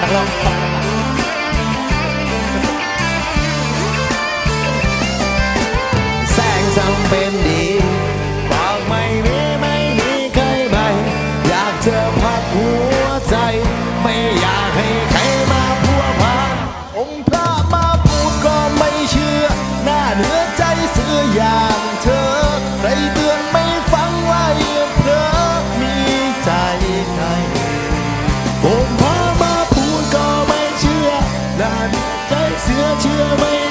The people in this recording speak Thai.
นักร้องแสงจำเป็นดีบอกไม่มีไม่มีใครใหม่อยากเจอพักหัว Thanks, you're too.